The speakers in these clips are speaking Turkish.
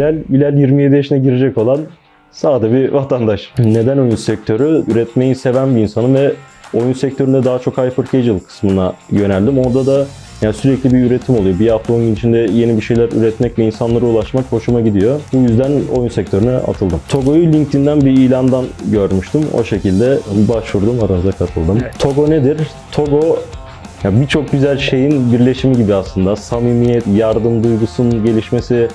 Bilal. Bilal 27 yaşına girecek olan sade bir vatandaş. Neden oyun sektörü? Üretmeyi seven bir insanım ve oyun sektöründe daha çok hyper casual kısmına yöneldim. Orada da yani sürekli bir üretim oluyor. Bir hafta oyun içinde yeni bir şeyler üretmek ve insanlara ulaşmak hoşuma gidiyor. Bu yüzden oyun sektörüne atıldım. Togo'yu LinkedIn'den bir ilandan görmüştüm. O şekilde başvurdum, aranıza katıldım. Togo nedir? Togo birçok güzel şeyin birleşimi gibi aslında. Samimiyet, yardım duygusunun gelişmesi,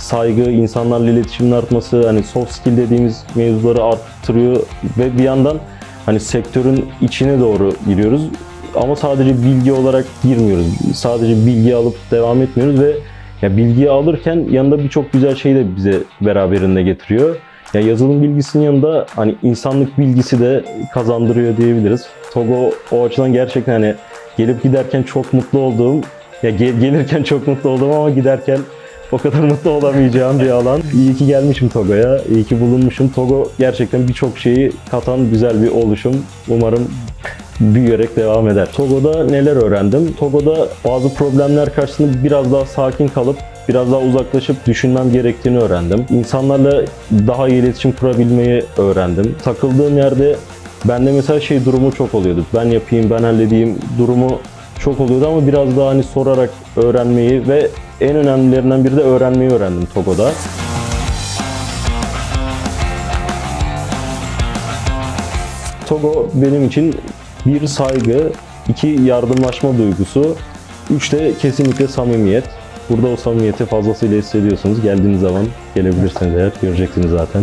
saygı, insanlarla iletişimin artması, hani soft skill dediğimiz mevzuları arttırıyor ve bir yandan hani sektörün içine doğru giriyoruz. Ama sadece bilgi olarak girmiyoruz. Sadece bilgi alıp devam etmiyoruz ve ya bilgiyi alırken yanında birçok güzel şey de bize beraberinde getiriyor. Ya yazılım bilgisinin yanında hani insanlık bilgisi de kazandırıyor diyebiliriz. Togo o açıdan gerçekten hani gelip giderken çok mutlu olduğum, ya gel- gelirken çok mutlu oldum ama giderken o kadar mutlu olamayacağım bir alan. İyi ki gelmişim Togo'ya, iyi ki bulunmuşum. Togo gerçekten birçok şeyi katan güzel bir oluşum. Umarım büyüyerek devam eder. Togo'da neler öğrendim? Togo'da bazı problemler karşısında biraz daha sakin kalıp biraz daha uzaklaşıp düşünmem gerektiğini öğrendim. İnsanlarla daha iyi iletişim kurabilmeyi öğrendim. Takıldığım yerde bende mesela şey durumu çok oluyordu. Ben yapayım, ben halledeyim durumu çok oluyordu ama biraz daha hani sorarak öğrenmeyi ve en önemlilerinden biri de öğrenmeyi öğrendim Togo'da. Togo benim için bir saygı, iki yardımlaşma duygusu, üç de kesinlikle samimiyet. Burada o samimiyeti fazlasıyla hissediyorsunuz. Geldiğiniz zaman gelebilirsiniz eğer, göreceksiniz zaten.